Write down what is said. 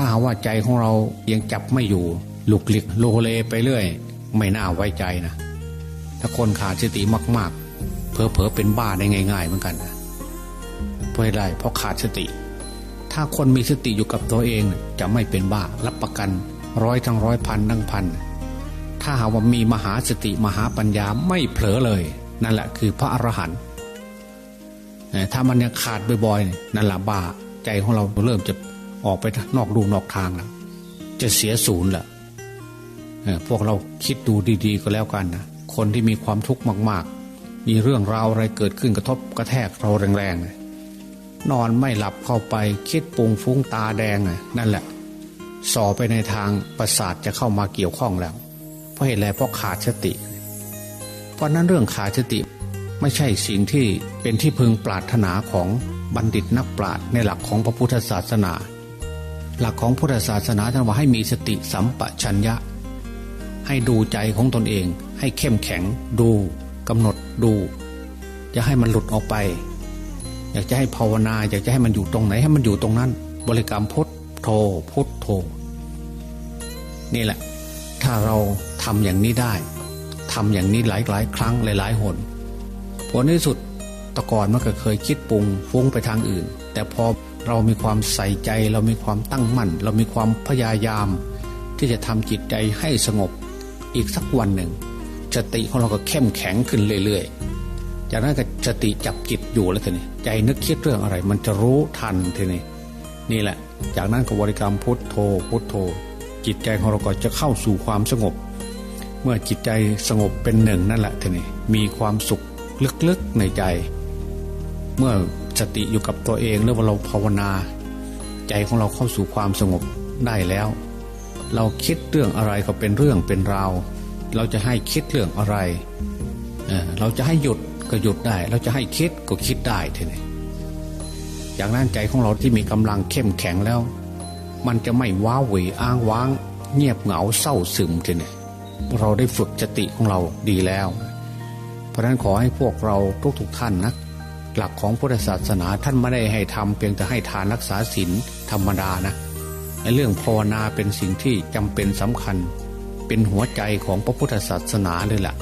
าหาว่าใจของเรายังจับไม่อยู่หลุกหลิกโลเลไปเรื่อย ไม่น่าไว้ใจนะถ้าคนขาดสติมาก ๆเผลอๆเป็นบ้าได้ง่าย ๆ เหมือนกันนะเพราะอะไรเพราะขาดสติ ถ้าคนมีสติอยู่กับตัวเองจะไม่เป็นบ้ารับประกันร้อยทั้งร้อยพันทั้งพันถ้าหาว่ามีมหาสติมหาปัญญาไม่เผลอเลย นั่นแหละคือพระอรหันต์ถ้ามันยังขาดบ่อยๆนั่นแหละบ้าใจของเราเริ่มจะ ออกไปนอกรูนอกทางแล้วจะเสียศูนย์แหละพวกเราคิดดูดีๆก็แล้วกันนะคนที่มีความทุกข์มาก ๆ มีเรื่องราวอะไรเกิดขึ้นกระทบกระแทกเราแรงๆนอนไม่หลับเข้าไปคิดปุงฟุ้งตาแดงนั่นแหละส่อไปในทางประสาทจะเข้ามาเกี่ยวข้องแล้ว เพราะเหตุอะไรเพราะขาดสติ เพราะนั้นเรื่องขาดสติไม่ใช่สิ่งที่เป็นที่พึงปรารถนาของบัณฑิตนักปราชญ์ในหลักของพระพุทธศาสนา หลักของพุทธศาสนาท่านว่าให้มีสติสัมปชัญญะ ให้ดูใจของตนเอง ให้เข้มแข็งดูกำหนดดูจะให้มันหลุดออกไป อยากจะให้ภาวนา อยากจะให้มันอยู่ตรงไหนให้มันอยู่ตรงนั้น บริกรรมพุทโธพุทโธนี่แหละ ถ้าเราทำอย่างนี้ได้ทำอย่างนี้หลายหลายครั้งหลายหลายหนผลที่สุดตะกอนมันก็เคยคิดปรุงฟุ้งไปทางอื่น แต่พอ เรามีความใส่ใจ เรามีความตั้งมั่น เรามีความพยายาม ที่จะทำจิตใจให้สงบอีกสักวันหนึ่งสติของเราก็เข้มแข็งขึ้นเรื่อยๆ จากนั้นก็สติจับจิตอยู่แล้วทีนี้ใจนึกคิดเรื่องอะไร มันจะรู้ทันทีนี้นี่แหละ จากนั้นก็บริกรรมพุทโธพุทโธ จิตใจของเราก็จะเข้าสู่ความสงบ เมื่อจิตใจสงบเป็นหนึ่งนั่นแหละทีนี้มีความสุขลึกๆในใจ เมื่อ สติอยู่กับตัวเองแล้วว่าเราภาวนา ใจของเราเข้าสู่ความสงบได้แล้ว เราคิดเรื่องอะไรก็เป็นเรื่องเป็นราวเราจะให้คิดเรื่องอะไรเเราจะให้หยุดก็หยุดได้ เราจะให้คิดก็คิดได้ทีนี้จากนั้นใจของเราที่มีกำลังเข้มแข็งแล้ว มันจะไม่ว้าเหวอ้างว้าง เงียบเหงาเศร้าซึมทีนี้เราได้ฝึกสติของเราดีแล้ว เพราะนั้นขอให้พวกเราทุกๆท่านนะ หลักของพุทธศาสนาท่านไม่ได้ให้ทำเพียงแต่ให้ทานรักษาศีลธรรมดานะในเรื่องภาวนาเป็นสิ่งที่จำเป็นสำคัญ เป็นหัวใจของพระพุทธศาสนาเลยแหละ